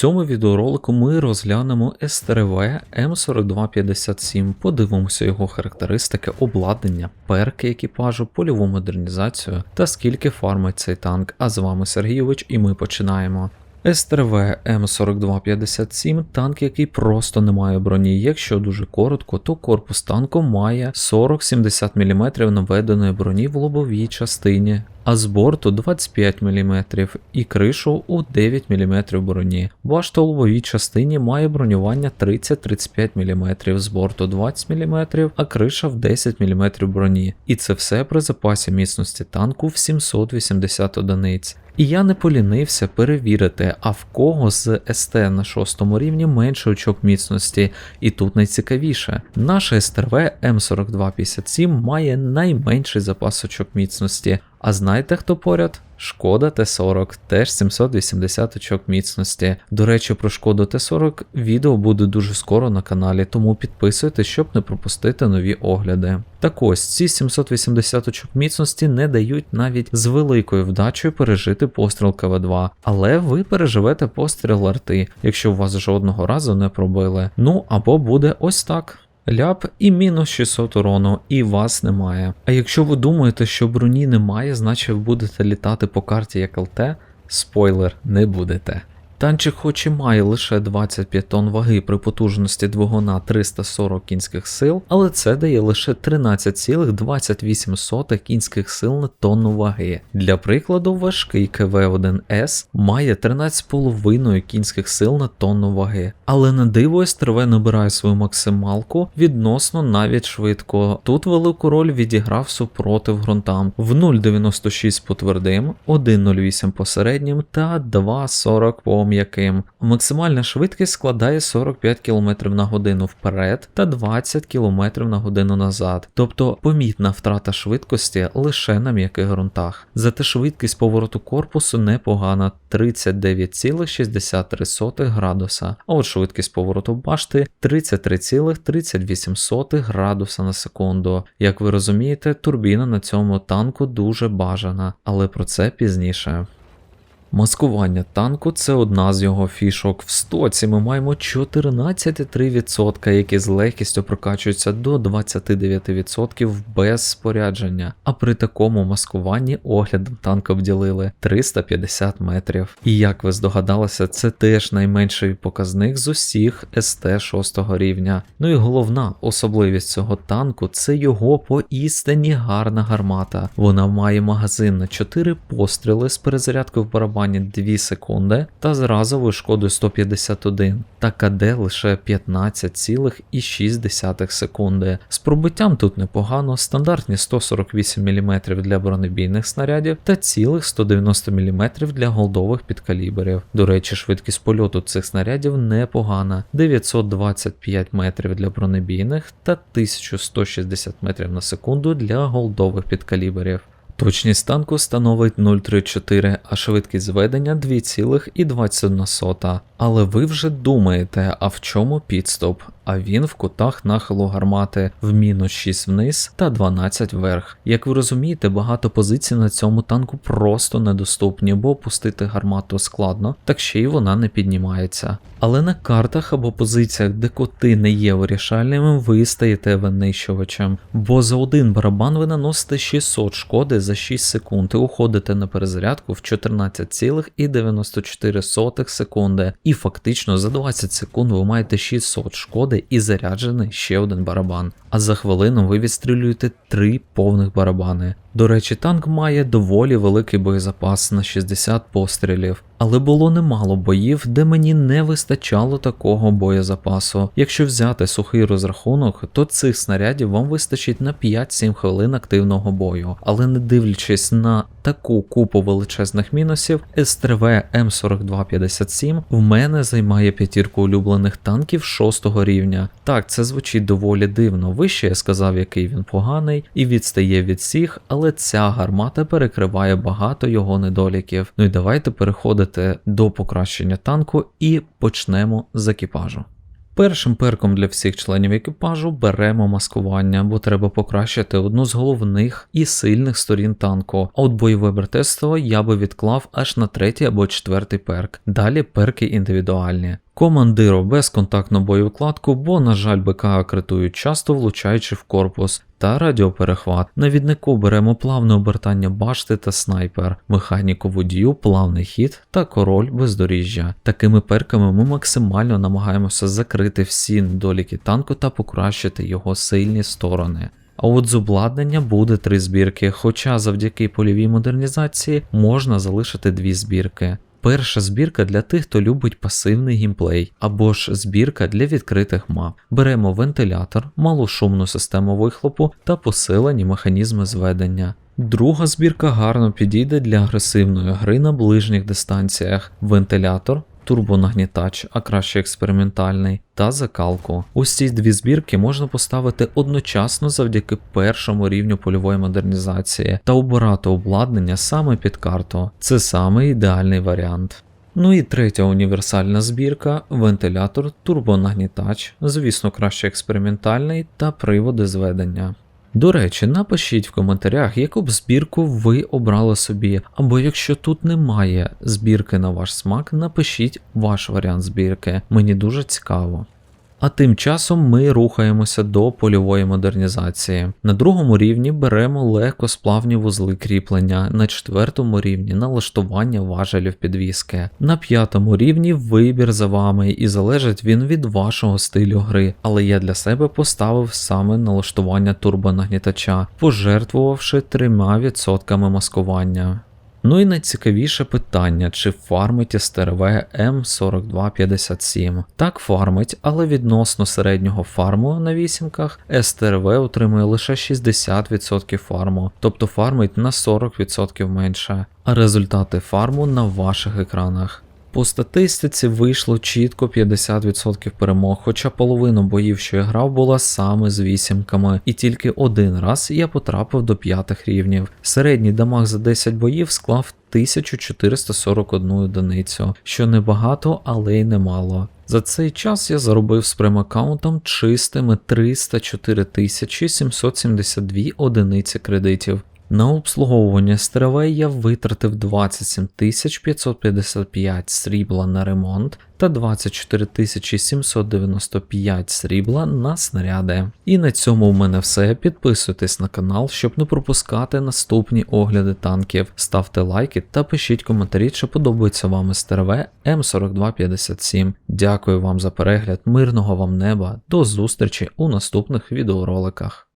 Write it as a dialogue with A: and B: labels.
A: цьому відеоролику ми розглянемо СТРВ М4257, подивимося його характеристики, обладнання, перки екіпажу, польову модернізацію та скільки фармить цей танк. А з вами Сергійович, і ми починаємо. СТРВ М4257 танк, який просто не має броні. Якщо дуже коротко, то корпус танку має 40-70 мм наведеної броні в лобовій частині, а з борту 25 мм і кришу у 9 мм броні. Башта у лобовій частині має бронювання 30-35 мм, з борту 20 мм, а криша в 10 мм броні. І це все при запасі міцності танку в 780 одиниць. І я не полінився перевірити, а в кого з СТ на 6 рівні менше очок міцності. І тут найцікавіше, наше СТРВ М4257 має найменший запас очок міцності. А знаєте хто поряд? Шкода Т40, теж 780 очок міцності. До речі, про шкоду Т40 відео буде дуже скоро на каналі, тому підписуйтесь, щоб не пропустити нові огляди. Так ось ці 780 очок міцності не дають навіть з великою вдачею пережити постріл КВ2, але ви переживете постріл арти, якщо у вас жодного разу не пробили. Ну або буде ось так. Ляп і мінус 600 урону, і вас немає. А якщо ви думаєте, що броні немає, значить ви будете літати по карті як ЛТ, спойлер, не будете. Танчик хоч і має лише 25 тонн ваги при потужності двигуна 340 кінських сил, але це дає лише 13,28 кінських сил на тонну ваги. Для прикладу, важкий КВ-1С має 13,5 кінських сил на тонну ваги. Але на диво СТРВ набирає свою максималку відносно навіть швидко. Тут велику роль відіграв супротив ґрунтам в 0,96 по твердим, 1,08 по середнім та 2,40 по м'яким. Максимальна швидкість складає 45 км на годину вперед та 20 км на годину назад, тобто помітна втрата швидкості лише на м'яких ґрунтах. Зате швидкість повороту корпусу непогана 39,63 градуса, а от швидкість повороту башти 33,38 градуса на секунду. Як ви розумієте, турбіна на цьому танку дуже бажана, але про це пізніше. Маскування танку це одна з його фішок. В стоці ми маємо 14,3%, які з легкістю прокачуються до 29% без спорядження. А при такому маскуванні оглядом танка вділили 350 метрів. І як ви здогадалися, це теж найменший показник з усіх СТ 6 рівня. Ну і головна особливість цього танку це його поістині гарна гармата. Вона має магазин на 4 постріли з перезарядкою в барабані барабані 2 секунди та з разовою шкодою 151 та КД лише 15,6 секунди. З пробиттям тут непогано, стандартні 148 мм для бронебійних снарядів та цілих 190 мм для голдових підкаліберів. До речі, швидкість польоту цих снарядів непогана: 925 метрів для бронебійних та 1160 метрів на секунду для голдових підкаліберів. Точність танку становить 0,34, а швидкість зведення 2,21. Але ви вже думаєте, а в чому підстоп? А він в кутах нахилу гармати в мінус 6 вниз та 12 вверх. Як ви розумієте, багато позицій на цьому танку просто недоступні, бо опустити гармату складно, так ще й вона не піднімається. Але на картах або позиціях, де коти не є вирішальними, ви стаєте винищувачем, бо за один барабан ви наносите 600 шкоди за 6 секунд і уходите на перезарядку в 14,94 секунди. І фактично за 20 секунд ви маєте 600 шкоди і заряджений ще один барабан. А за хвилину ви відстрілюєте три повних барабани. До речі, танк має доволі великий боєзапас на 60 пострілів, але було немало боїв, де мені не вистачало такого боєзапасу. Якщо взяти сухий розрахунок, то цих снарядів вам вистачить на 5-7 хвилин активного бою. Але не дивлячись на таку купу величезних мінусів, СТРВ М4257 в мене займає п'ятірку улюблених танків 6 рівня. Так, це звучить доволі дивно. Вище я сказав, який він поганий, і відстає від всіх, але ця гармата перекриває багато його недоліків. Ну і давайте переходити до покращення танку і почнемо з екіпажу. Першим перком для всіх членів екіпажу беремо маскування, бо треба покращити одну з головних і сильних сторін танку. А от бойове братерство я би відклав аж на третій або четвертий перк. Далі перки індивідуальні. Командиру безконтактну боєвкладку, бо, на жаль, БК критують часто влучаючи в корпус, та радіоперехват. Навіднику беремо плавне обертання башти та снайпер, механіку водію, плавний хід та король бездоріжжя. Такими перками ми максимально намагаємося закрити всі недоліки танку та покращити його сильні сторони. А от з обладнання буде три збірки, хоча завдяки польовій модернізації можна залишити дві збірки. Перша збірка для тих, хто любить пасивний гімплей, або ж збірка для відкритих мап. Беремо вентилятор, малошумну систему вихлопу та посилені механізми зведення. Друга збірка гарно підійде для агресивної гри на ближніх дистанціях. Вентилятор, турбонагнітач, а краще експериментальний, та закалку. Ось ці дві збірки можна поставити одночасно завдяки першому рівню польової модернізації та обирати обладнання саме під карту. Це саме ідеальний варіант. Ну і третя універсальна збірка вентилятор, турбонагнітач, звісно, краще експериментальний та приводи зведення. До речі, напишіть в коментарях, яку б збірку ви обрали собі, або якщо тут немає збірки на ваш смак, напишіть ваш варіант збірки, мені дуже цікаво. А тим часом ми рухаємося до польової модернізації. На другому рівні беремо легкосплавні вузли кріплення, на четвертому рівні налаштування важелів підвіски. На п'ятому рівні вибір за вами і залежить він від вашого стилю гри, але я для себе поставив саме налаштування турбонагнітача, пожертвувавши 3% маскування. Ну і найцікавіше питання, чи фармить СТРВ М4257. Так фармить, але відносно середнього фарму на вісімках СТРВ отримує лише 60% фарму, тобто фармить на 40% менше, а результати фарму на ваших екранах. По статистиці вийшло чітко 50% перемог, хоча половину боїв, що я грав, була саме з вісімками, і тільки один раз я потрапив до п'ятих рівнів. Середній дамаг за 10 боїв склав 1441 одиницю, що небагато, але й немало. За цей час я заробив з прем-аккаунтом чистими 304 772 одиниці кредитів. На обслуговування СТРВ я витратив 27 555 срібла на ремонт та 24 795 срібла на снаряди. І на цьому в мене все. Підписуйтесь на канал, щоб не пропускати наступні огляди танків. Ставте лайки та пишіть коментарі, чи подобається вам СТРВ М4257. Дякую вам за перегляд, мирного вам неба, до зустрічі у наступних відеороликах.